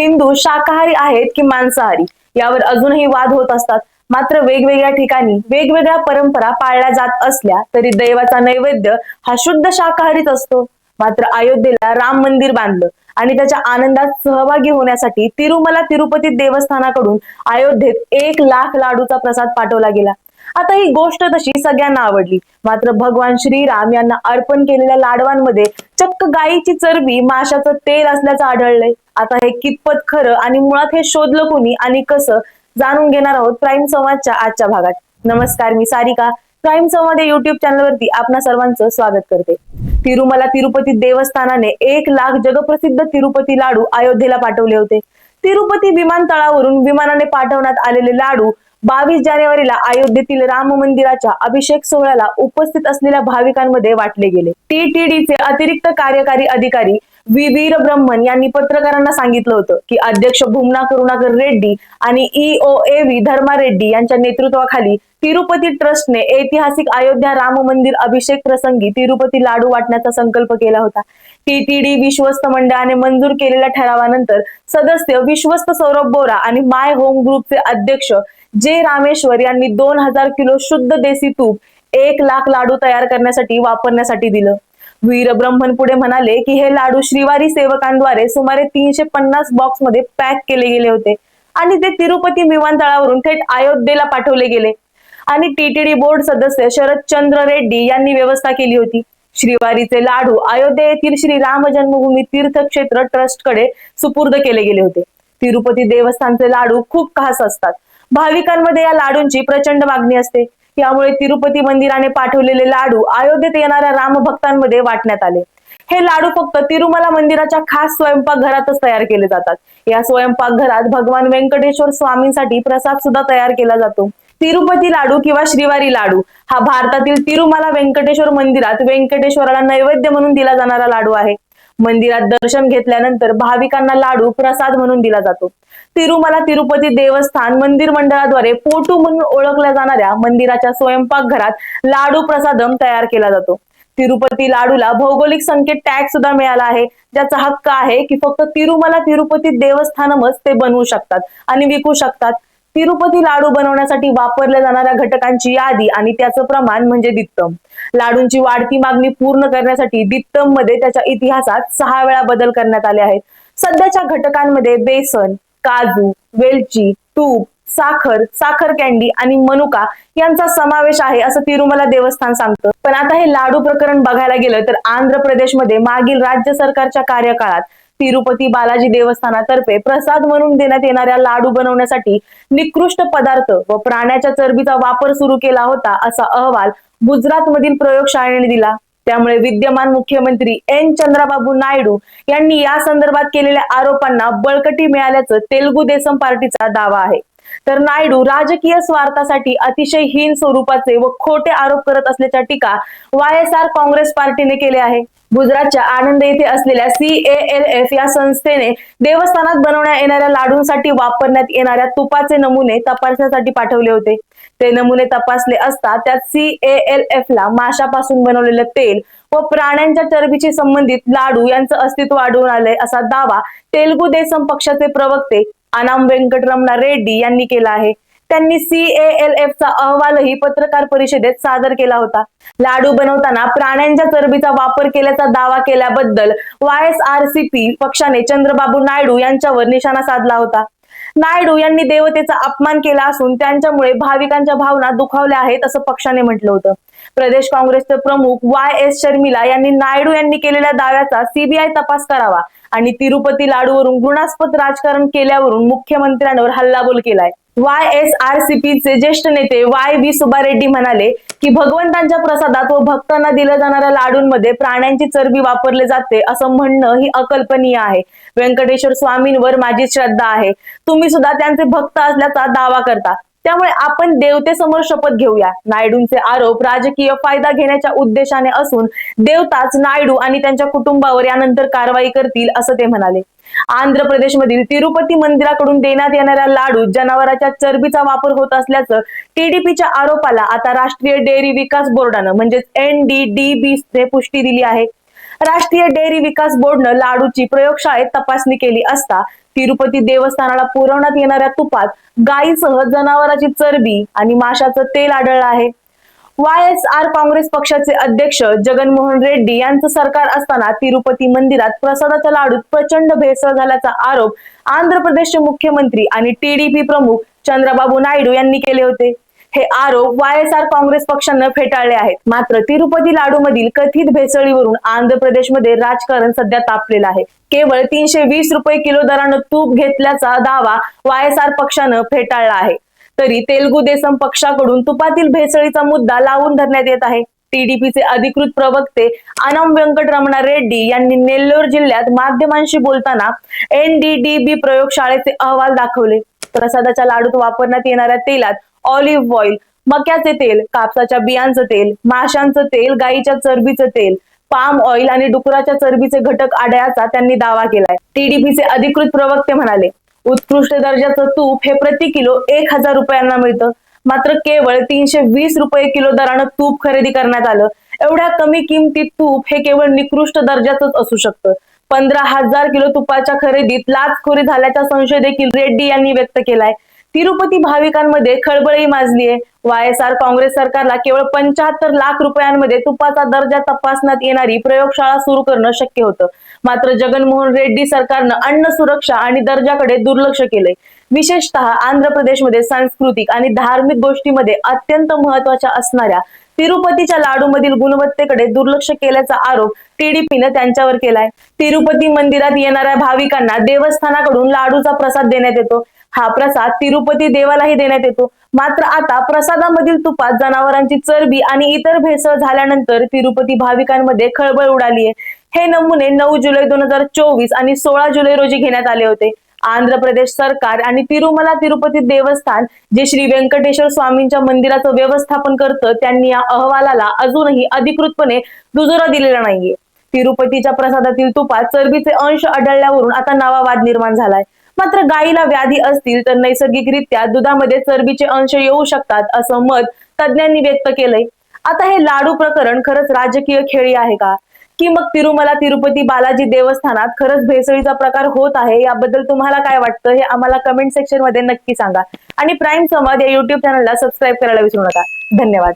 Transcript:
हिंदू शाकाहारी आहेत की मांसाहारी यावर अजूनही वाद होत असतात. मात्र वेगवेगळ्या ठिकाणी वेगवेगळ्या परंपरा पाळल्या जात असल्या तरी दैवाचा नैवेद्य हा शुद्ध शाकाहारीच असतो. मात्र अयोध्येला राम मंदिर बांधलं आणि त्याच्या आनंदात सहभागी होण्यासाठी तिरुमला तिरुपती देवस्थानाकडून अयोध्येत एक लाख लाडूचा प्रसाद पाठवला गेला. आता ही गोष्ट तशी सगळ्यांना आवडली. मात्र भगवान श्रीराम यांना अर्पण केलेल्या लाडवांमध्ये चक्क गायीची चरबी माशाचं तेल असल्याचं आढळलंय. आता हे कितपत खरं आणि मुळात हे शोधलं कोणी आणि कसं जाणून घेणार आहोत प्राईम संवादच्या आजच्या भागात. नमस्कार मी सारिका. प्राईम संवाद या युट्यूब चॅनलवरती आपणा सर्वांचं स्वागत करते. तिरुमला तिरुपती देवस्थानाने एक लाख जगप्रसिद्ध तिरुपती लाडू अयोध्येला पाठवले होते. तिरुपती विमानतळावरून विमानाने पाठवण्यात आलेले लाडू बावीस जानेवारीला अयोध्येतील राम मंदिराच्या अभिषेक सोहळ्याला उपस्थित असलेल्या भाविकांमध्ये वाटले गेले. टीटीडीचे अतिरिक्त कार्यकारी अधिकारी विवीर ब्रह्मन यांनी पत्रकारांना सांगितलं होतं की अध्यक्ष भुमना करुणाकर रेड्डी आणि EO A V Dharma Reddy यांच्या नेतृत्वाखाली तिरुपती ट्रस्टने ऐतिहासिक अयोध्या राम मंदिर अभिषेक प्रसंगी तिरुपती लाडू वाटण्याचा संकल्प केला होता. टीटीडी विश्वस्त मंडळाने मंजूर केलेल्या ठरावानंतर सदस्य विश्वस्त सौरभ बोरा आणि माय होम ग्रुपचे अध्यक्ष जे रामेश्वर यांनी दोन हजार किलो शुद्ध देसी तूप एक लाख लाडू तयार करण्यासाठी वापरण्यासाठी दिलं. वीर ब्रह्मन पुढे म्हणाले की हे लाडू श्रीवारी सेवकांद्वारे सुमारे तीनशे पन्नास बॉक्समध्ये पॅक केले गेले होते आणि ते तिरुपती विमानतळावरून थेट अयोध्येला पाठवले गेले. आणि टीटीडी बोर्ड सदस्य शरदचंद्र रेड्डी यांनी व्यवस्था केली होती. श्रीवारीचे लाडू अयोध्या येथील श्री राम जन्मभूमी तीर्थक्षेत्र ट्रस्टकडे सुपूर्द केले गेले होते. तिरुपती देवस्थानचे लाडू खूप खास असतात. भाविकांमध्ये या लाडूंची प्रचंड मागणी असते. यामुळे तिरुपती मंदिराने पाठवलेले लाडू अयोध्येत येणाऱ्या राम भक्तांमध्ये वाटण्यात आले. हे लाडू फक्त तिरुमला मंदिराच्या खास स्वयंपाकघरातच तयार केले जातात. या स्वयंपाकघरात भगवान व्यंकटेश्वर स्वामींसाठी प्रसाद सुद्धा तयार केला जातो. तिरुपती लाडू किंवा श्रीवारी लाडू हा भारतातील तिरुमला व्यंकटेश्वर मंदिरात व्यंकटेश्वराला नैवेद्य म्हणून दिला जाणारा लाडू आहे. मंदिरात दर्शन घेतल्यानंतर भाविकांना लाडू प्रसाद म्हणून दिला जातो. तिरुमला तिरुपती देवस्थान मंदिर मंडळाद्वारे पोटू म्हणून ओळखल्या जाणाऱ्या मंदिराच्या स्वयंपाकघरात लाडू प्रसादम तयार केला जातो. तिरुपती लाडूला भौगोलिक संकेत टॅग सुद्धा मिळाला आहे. ज्याचा हक्क आहे की फक्त तिरुमला तिरुपती देवस्थानमच ते बनवू शकतात आणि विकू शकतात. तिरुपती लाडू बनवण्यासाठी वापरल्या जाणाऱ्या घटकांची यादी आणि त्याचं प्रमाण म्हणजे दित्तम. लाडूंची वाढती मागणी पूर्ण करण्यासाठी दित्तममध्ये त्याच्या इतिहासात सहा वेळा बदल करण्यात आले आहेत. सध्याच्या घटकांमध्ये बेसन काजू वेलची तूप साखर साखर कॅन्डी आणि मनुका यांचा समावेश आहे असं तिरुमला देवस्थान सांगतं. पण आता हे लाडू प्रकरण बघायला गेलं तर आंध्र प्रदेशमध्ये मागील राज्य सरकारच्या कार्यकाळात तिरुपती बालाजी देवस्थानातर्फे प्रसाद म्हणून देण्यात येणाऱ्या लाडू बनवण्यासाठी निकृष्ट पदार्थ व प्राण्याच्या चरबीचा वापर सुरू केला होता असा अहवाल गुजरात मधील प्रयोगशाळेने दिला. त्यामुळे विद्यमान मुख्यमंत्री एन. चंद्राबाबू नायडू यांनी या संदर्भात केलेल्या आरोपांना बळकटी मिळाल्याचं तेलुगू देसम पार्टीचा दावा आहे. तर नायडू राजकीय स्वार्थासाठी अतिशय हीन स्वरूपाचे व खोटे आरोप करत असल्याच्या टीका वाय एस आर काँग्रेस पार्टीने केले आहे. गुजरातच्या आनंद येथे असलेल्या सी एल एफ या संस्थेने देवस्थानात बनवण्यात येणाऱ्या लाडूंसाठी वापरण्यात येणाऱ्या तुपाचे नमुने तपासण्यासाठी पाठवले होते. ते नमुने तपासले असता त्यात सी एल एफ ला माशापासून बनवलेलं तेल व प्राण्यांच्या चरबीशी संबंधित लाडू यांचं अस्तित्व आढळून आलंय असा दावा तेलुगू देसम पक्षाचे प्रवक्ते अनाम व्यंकटरमणा रेड्डी यांनी केला आहे. त्यांनी सीएएलएफ चा अहवालही पत्रकार परिषदेत सादर केला होता. लाडू बनवताना प्राण्यांच्या चरबीचा वापर केल्याचा दावा केल्याबद्दल Y S R C P पक्षाने चंद्रबाबू नायडू यांच्यावर निशाणा साधला होता. नायडू यांनी देवतेचा अपमान केला असून त्यांच्यामुळे भाविकांच्या भावना दुखावल्या आहेत असं पक्षाने म्हटलं होतं. प्रदेश काँग्रेसचे प्रमुख वाय एस शर्मिला यांनी नायडू यांनी केलेल्या दाव्याचा सीबीआय तपास करावा आणि तिरुपती लाडूवरून घृणास्पद राजकारण केल्यावरून मुख्यमंत्र्यांवर हल्लाबोल केलाय. वाय एस आर सी पीचे ज्येष्ठ नेते वाय व्ही सुबारेड्डी म्हणाले की भगवंतांच्या प्रसादात व भक्तांना दिल्या जाणाऱ्या लाडूंमध्ये प्राण्यांची चरबी वापरले जाते असं म्हणणं ही अकल्पनीय आहे. व्यंकटेश्वर स्वामींवर माझी श्रद्धा आहे. तुम्ही सुद्धा त्यांचे भक्त असल्याचा दावा करता. त्यामुळे आपण देवतेसमोर शपथ घेऊया. नायडूंचे आरोप राजकीय फायदा घेण्याच्या उद्देशाने असून देवताच नायडू आणि त्यांच्या कुटुंबावर यानंतर कारवाई करतील असं ते म्हणाले. आंध्र प्रदेशमधील तिरुपती मंदिराकडून देण्यात येणाऱ्या लाडू जनावरांच्या चरबीचा वापर होत असल्याचं टीडीपीच्या आरोपाला आता राष्ट्रीय डेअरी विकास बोर्डानं म्हणजेच एन डी डी बी पुष्टी दिली आहे. राष्ट्रीय डेअरी विकास बोर्डनं लाडूची प्रयोगशाळेत तपासणी केली असता तिरुपती देवस्थानाला पुरवण्यात येणाऱ्या तुपात गायीसह जनावरांची चरबी आणि माशाचं तेल आढळलं आहे. वाय एस आर काँग्रेस पक्षाचे अध्यक्ष जगनमोहन रेड्डी यांचं सरकार असताना तिरुपती मंदिरात प्रसादाच्या लाडूत प्रचंड भेसळ झाल्याचा आरोप आंध्र प्रदेशचे मुख्यमंत्री आणि टीडीपी प्रमुख चंद्रबाबू नायडू यांनी केले होते. हे आरोप वाय एस आर काँग्रेस पक्षानं फेटाळले आहेत. मात्र तिरुपती लाडू मधील कथित भेसळीवरून आंध्र प्रदेशमध्ये राजकारण सध्या तापलेलं आहे. केवळ तीनशे वीस रुपये किलो दरानं तूप घेतल्याचा दावा वाय एस आर पक्षानं फेटाळला आहे. तरी तेलगू देसम पक्षाकडून तुपातील भेसळीचा मुद्दा लावून धरण्यात येत आहे. टीडीपीचे अधिकृत प्रवक्ते अनम व्यंकटरमणा रेड्डी यांनी नेल्लोर जिल्ह्यात माध्यमांशी बोलताना एनडीडीबी प्रयोगशाळेचे अहवाल दाखवले. प्रसादाच्या लाडूत वापरण्यात येणाऱ्या तेलात ऑलिव्ह ऑइल मक्याचे तेल कापसाच्या बियांचं तेल माशांचं तेल गाईच्या चरबीचं तेल पाम ऑइल आणि डुकराच्या चरबीचे घटक आढळ्याचा त्यांनी दावा केलाय. टीडीपीचे अधिकृत प्रवक्ते म्हणाले उत्कृष्ट दर्जाचं तूप हे प्रति किलो एक हजार रुपयांना मिळतं. मात्र केवळ तीनशे वीस रुपये किलो दरानं तूप खरेदी करण्यात आलं. एवढ्या कमी किमतीत तूप हे केवळ निकृष्ट दर्जाचंच असू शकतं. पंधरा हजार किलो तुपाच्या खरेदीत लाचखोरी झाल्याचा संशय देखील रेड्डी यांनी व्यक्त केलाय. तिरुपती भाविकांमध्ये खळबळही माजली आहे. वाय एस आर काँग्रेस सरकारला केवळ पंचाहत्तर लाख रुपयांमध्ये तुपाचा दर्जा तपासण्यात येणारी प्रयोगशाळा सुरू करणं शक्य होतं. मात्र जगनमोहन रेड्डी सरकारनं अन्न सुरक्षा आणि दर्जाकडे दुर्लक्ष केलंय. विशेषतः आंध्र प्रदेशमध्ये सांस्कृतिक आणि धार्मिक गोष्टीमध्ये अत्यंत महत्त्वाच्या असणाऱ्या तिरुपतीच्या लाडूमधील गुणवत्तेकडे दुर्लक्ष केल्याचा आरोप टीडीपीनं त्यांच्यावर केलाय. तिरुपती मंदिरात येणाऱ्या भाविकांना देवस्थानाकडून लाडूचा प्रसाद देण्यात येतो. हा प्रसाद तिरुपती देवालाही देण्यात येतो. मात्र आता प्रसादामधील तुपात जनावरांची चरबी आणि इतर भेसळ झाल्यानंतर तिरुपती भाविकांमध्ये खळबळ उडाली आहे. हे नमुने नऊ जुलै दोन हजार चोवीस आणि सोळा जुलै रोजी घेण्यात आले होते. आंध्र प्रदेश सरकार आणि तिरुमला तिरुपती देवस्थान जे श्री व्यंकटेश्वर स्वामींच्या मंदिराचं व्यवस्थापन करतं त्यांनी या अहवालाला अजूनही अधिकृतपणे दुजोरा दिलेला नाहीये. तिरुपतीच्या प्रसादातील तुपात चरबीचे अंश आढळल्यावरून आता नवा वाद निर्माण झालाय. मात्र गायीला व्याधी असतील तर नैसर्गिकरित्या दुधामध्ये चरबीचे अंश येऊ शकतात असं मत तज्ज्ञांनी व्यक्त केलंय. आता हे लाडू प्रकरण खरंच राजकीय खेळी आहे का? की मग तिरुमला तिरुपती बालाजी देवस्थानात खरंच भेसळीचा प्रकार होत आहे? याबद्दल तुम्हाला काय वाटतं? हे आम्हाला कमेंट सेक्शनमध्ये नक्की सांगा. आणि प्राईम संवाद या युट्यूब चॅनलला सबस्क्राईब करायला विसरू नका. धन्यवाद.